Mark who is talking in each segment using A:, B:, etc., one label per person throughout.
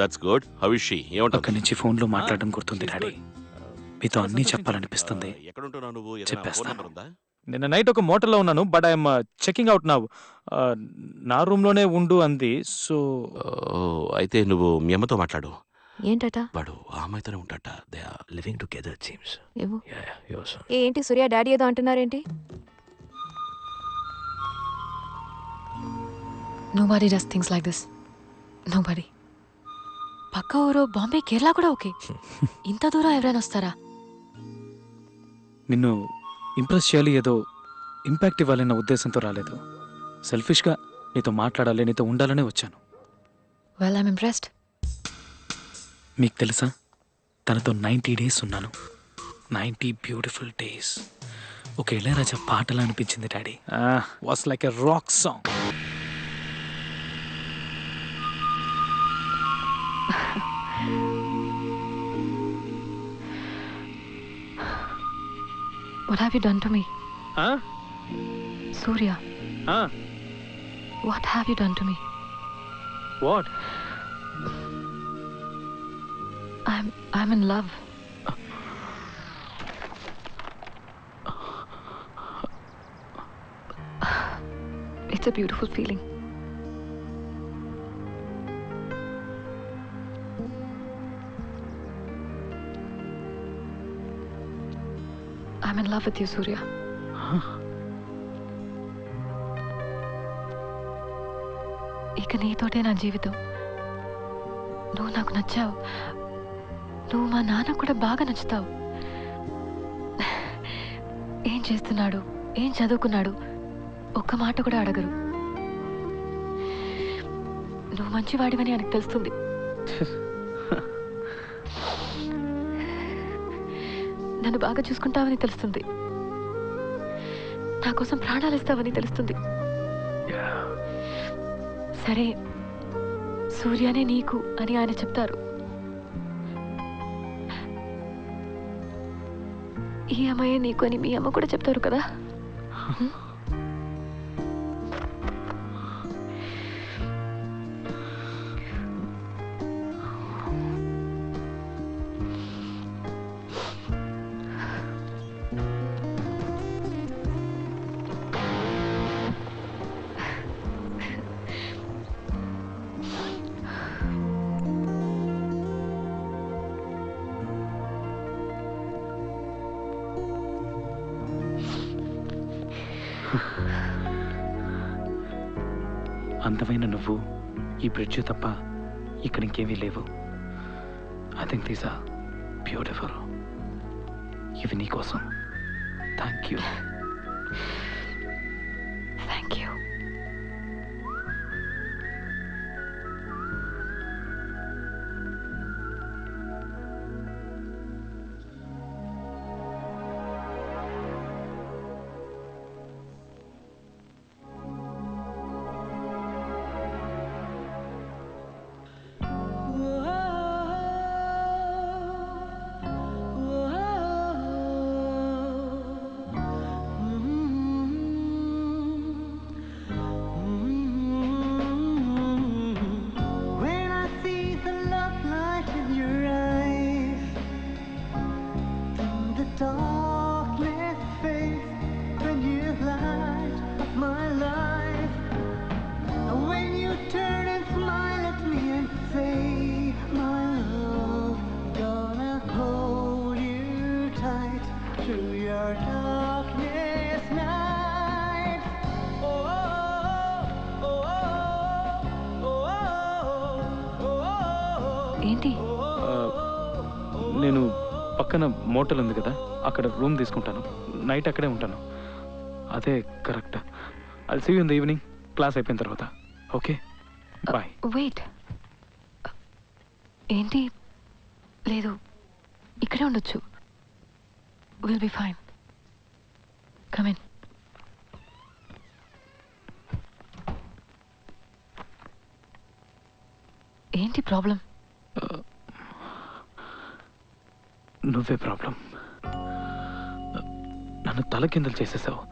A: That's good how is she ఏమంటావు?
B: అక్కడి నుంచి ఫోన్లో మాట్లాడడం గుర్తుంది డాడీ. మీతో అన్నీ చెప్పాలనిపిస్తుంది.
A: ఎక్కడ ఉంటున్నావు నువ్వు?
B: చెప్పేస్తాను.
A: ఫోన్ నెంబర్ ఉందా?
C: నిన్న నైట్ ఒక మోటల్లో ఉన్నాను బట్ ఐఎమ్ చెకింగ్ అవుట్ నా నా రూమ్లోనే ఉండు అంది సో
A: ఓ అయితే నువ్వు మీ అమ్మతో మాట్లాడు.
D: ఏంటట?
A: వాడు ఆ అమ్మాయితోనే ఉంటాట. They are living together seems
D: ఏమో ఏంటి సూర్య డాడీ ఏదో అంటున్నారేంటి?
E: Nobody does things like this. Nobody. పక్క ఊరు బాంబే కేరళ కూడా ఓకే. ఇంత దూరం ఎవరైనా వస్తారా?
B: నిన్ను ఇంప్రెస్ చేయాలి ఏదో ఇంపాక్ట్ ఇవ్వాలన్న ఉద్దేశంతో రాలేదు. సెల్ఫిష్గా నీతో మాట్లాడాలి నీతో ఉండాలనే వచ్చాను.
E: వెల్ ఐమ్ ఇంప్రెస్డ్
B: మీకు తెలుసా? తనతో నైంటీ డేస్ ఉన్నాను. Ninety beautiful days. ఒక ఇళయరాజా పాటలా అనిపించింది daddy. Was like a rock song
E: What have you done to me? Huh? Surya. Huh? What have you done
C: to
E: me? What? I'm I'm in love. It's a beautiful feeling. I'm in love with you Surya ఇక నీతోటే నా జీవితం. నువ్వు నాకు నచ్చావు. నువ్వు మా నాన్న కూడా బాగా నచ్చుతావు. ఏం చేస్తున్నాడు? ఏం చదువుకున్నాడు? ఒక్క మాట కూడా అడగరు. నువ్వు మంచివాడివని ఆయనకు తెలుస్తుంది. నన్ను బాగా చూసుకుంటావని తెలుస్తుంది. నా కోసం ప్రాణాలు ఇస్తావని తెలుస్తుంది. సరే సూర్యనే నీకు అని ఆయన చెప్తారు. ఈ అమ్మాయే నీకు అని మీ అమ్మ కూడా చెప్తారు కదా?
B: అందమైన నువ్వు ఈ బ్రిడ్జ్ తప్ప ఇక్కడ ఇంకేమీ లేవు. I think these are beautiful ఇవి నీకోసం థ్యాంక్ యూ పక్కన మోటల్ ఉంది కదా అక్కడ రూమ్ తీసుకుంటాను. నైట్ అక్కడే ఉంటాను. అదే కరెక్ట్. అది see in the evening class అయిపోయిన తర్వాత. ఓకే బాయ్
E: వెయిట్ ఏంటి? లేదు. ఇక్కడే ఉండొచ్చు. Will be fine come in ఏంటి ప్రాబ్లం?
B: నువ్వే ప్రాబ్లం. నన్ను తలకిందలు చేసేసావు.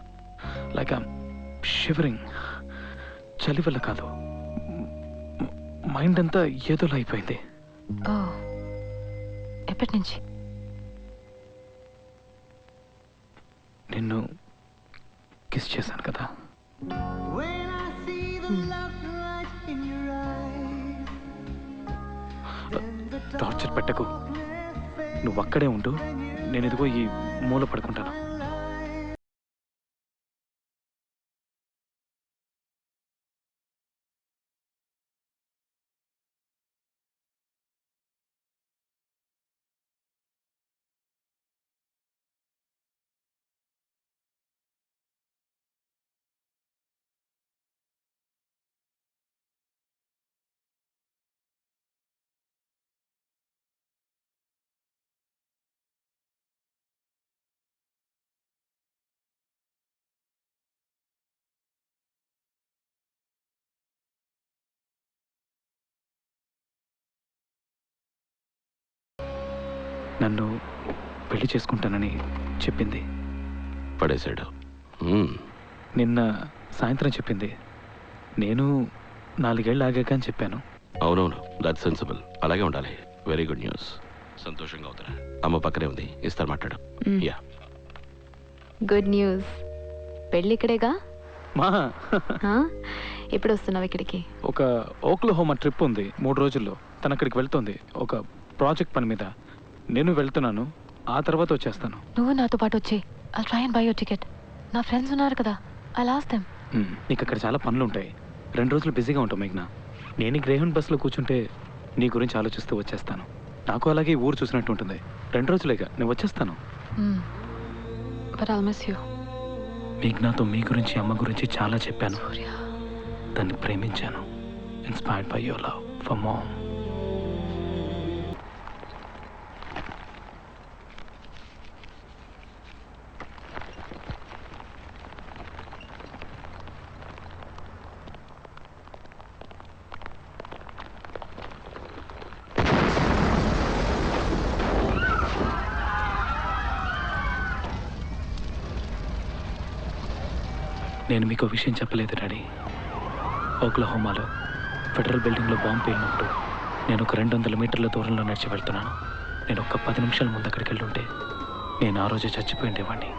B: లైక్ షివరింగ్ చలి వల్ల కాదు. మైండ్ అంతా ఏదోలా అయిపోయింది.
E: ఎప్పటి నుంచి?
B: నిన్ను కిస్ చేశాను కదా. టార్చర్ పెట్టకు. నువ్వు అక్కడే ఉంటూ నేను ఇదిగో ఈ మూల పడుకుంటాను. నన్ను పెళ్ళి చేసుకుంటానని చెప్పింది.
A: పడేశాడు.
B: నిన్న సాయంత్రం చెప్పింది. నేను నాలుగేళ్ళు ఆగాక అని చెప్పాను.
A: అవునవును. దట్ సెన్సిబుల్ అలాగే ఉండాలి. వెరీ గుడ్ న్యూస్ సంతోషంగా అవుతారా. అమ్మ పక్కనే ఉంది. ఇస్తారు మాట్లాడు. యా
D: గుడ్ న్యూస్ పెళ్ళి ఇక్కడేగా?
B: మా.
D: ఆ? ఎప్పుడు వస్తున్నావు ఇక్కడికి?
B: ఒక ఓక్లో హోమ ట్రిప్ ఉంది. మూడు రోజుల్లో. తను అక్కడికి వెళ్తుంది. ఒక ప్రాజెక్ట్ పని మీద. నేను వెళ్తున్నాను. ఆ తర్వాత వచ్చేస్తాను.
E: నువ్వు నాతో పాటు వచ్చే I try and buy your ticket నా ఫ్రెండ్స్ ఉన్నారు కదా. I lost them.
B: నీకు అక్కడ చాలా పనులు ఉంటాయి. రెండు రోజులు బిజీగా ఉంటాం మేఘ్నా. నేను గ్రేహన్ బస్సులో కూర్చుంటే నీ గురించి ఆలోచిస్తూ వచ్చేస్తాను. నాకు అలాగే ఊరు చూసినట్టు ఉంటుంది. రెండు రోజులేగా నేను వచ్చేస్తాను.
E: బట్ ఐల్ మిస్ యూ
B: మేఘ్నాతో మీ గురించి అమ్మ గురించి చాలా చెప్పాను.
E: సూర్య.
B: దాన్ని ప్రేమించాను. Inspired by your love for mom నేను మీకు విషయం చెప్పలేదు డాడీ. ఓక్లహోమాలో ఫెడరల్ బిల్డింగ్లో బాంబు పేలినప్పుడు నేను ఒక రెండు వందల మీటర్ల దూరంలో నడిచి వెళ్తున్నాను. నేను ఒక పది నిమిషాల ముందు అక్కడికి వెళ్ళుంటే నేను ఆ రోజే చచ్చిపోయి ఉండేవాడిని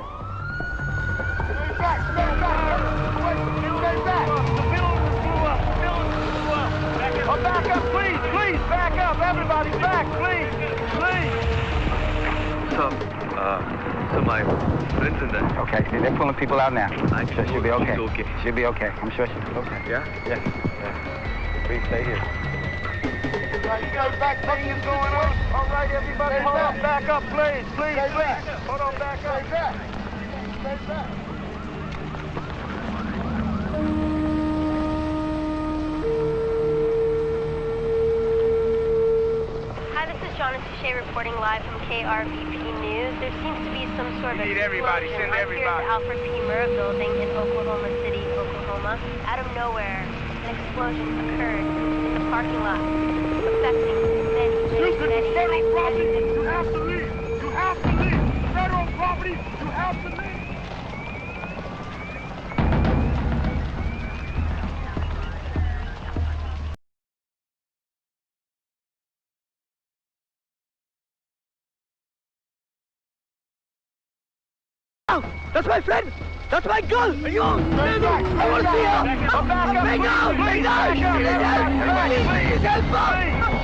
F: back up, please, please, back up, everybody, back, please, please.
G: Uh, so my friends in there.
H: Okay, they're pulling people out now.
G: I'm
H: sure she'll be okay.
G: she's okay.
H: She'll be okay. I'm sure she'll be okay.
G: Yeah?
H: Yeah. yeah. Please stay here.
F: You guys back, nothing is going on. All right, everybody, hold on, back up, please, please, please. Hold on, back up. Stay back. Stay back.
I: Hi, this is reporting live from KRVP News. There seems to be some sort of
F: need everybody.
I: explosion
F: Send
I: up here at
F: everybody.
I: the Alfred P. Murrah building in Oklahoma City, Oklahoma. Out of nowhere, an explosion occurred in the parking lot, affecting many, many,
F: Houston,
I: many,
F: it's federal property.
I: many
F: You have to leave. You have to leave. Federal property. You have to leave.
H: That's my friend! That's my girl! Are you? I want to see her!
F: Back up,
H: Make
F: please,
H: out!
F: please,
H: help! Please help her!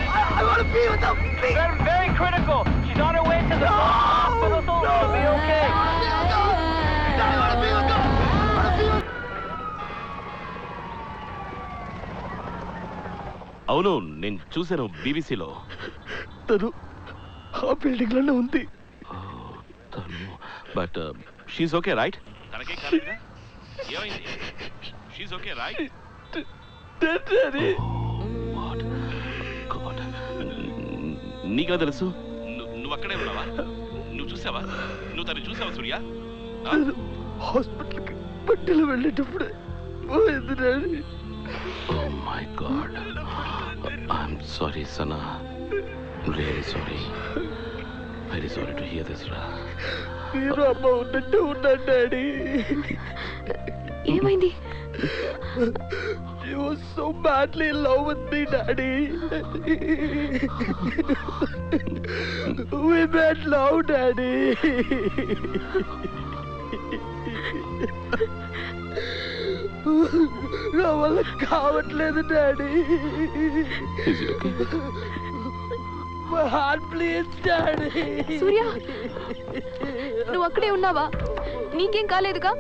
H: I, want to be with her! Please!
F: Very, very critical. She's on her way to the hospital. soon. She'll be okay.
H: I want to be with her! I want to be with her!
A: అవును నేను చూశాను బీబీసీలో
H: తను ఆ బిల్డింగ్లోనే ఉంది
A: తను but she's okay right తనకే కాలేదుగా ఏమైంది? She's okay right నీకెలా తెలుసు? నువ్వు అక్కడే ఉన్నావా? నువ్వు చూసావా? నువ్వు తను చూసావా సూర్య?
H: హాస్పిటల్కి బట్టలు వెళ్ళేటప్పుడు పోయింది daddy.
A: Oh my god. I'm sorry, Sana. Really sorry. Very sorry to hear this, Ra.
H: మీరు అమ్మ ఉన్నట్టే ఉన్నాను డాడీ.
D: ఏమైంది?
H: సో బ్యాడ్లీ లవ్ ఉంది డాడీ. Bad love daddy. నా వల్ల కావట్లేదు డాడీ.
D: సూర్య నువ్వు అక్కడే ఉన్నావా? నీకేం కాలేదుగా?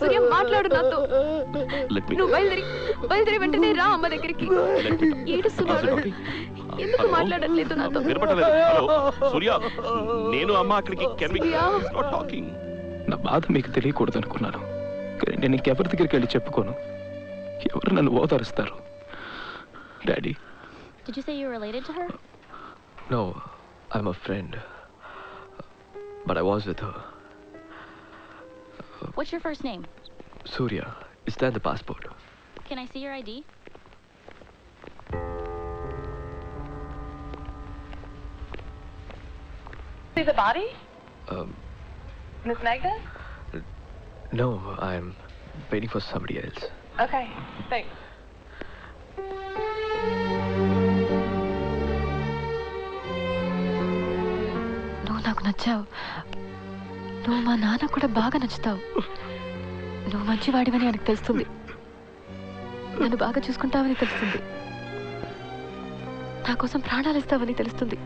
D: సూర్య మాట్లాడు నాతో. నువ్వు బయలుదేరి బయలుదేరి వెంటనే రా అమ్మ దగ్గరికి. ఏడుస్తున్నాడు. ఎందుకు మాట్లాడట్లేదు నాతో?
A: సూర్య నేను అమ్మ అక్కడికి టాకింగ్
B: నా బాధ మీకు తెలియకూడదు అనుకున్నాను కానీ నేను ఇంకెవరి దగ్గరికి వెళ్ళి చెప్పుకోను? ఎవరు నన్ను ఓదారుస్తారు? Daddy
J: Did you say you were related to her?
G: No, I'm a friend. But I was with her.
J: What's your first name?
G: Surya, is that the passport?
J: Can I see your ID?
K: See the body,
G: Um,
K: Miss Magda?
G: no, I'm waiting for somebody else.
K: Okay, thanks.
E: నాకు నచ్చావు. నువ్వు మా నాన్న కూడా బాగా నచ్చుతావు. నువ్వు మంచివాడివని ఆయనకు తెలుస్తుంది. నన్ను బాగా చూసుకుంటావని తెలుస్తుంది. నా కోసం ప్రాణాలు ఇస్తావని తెలుస్తుంది.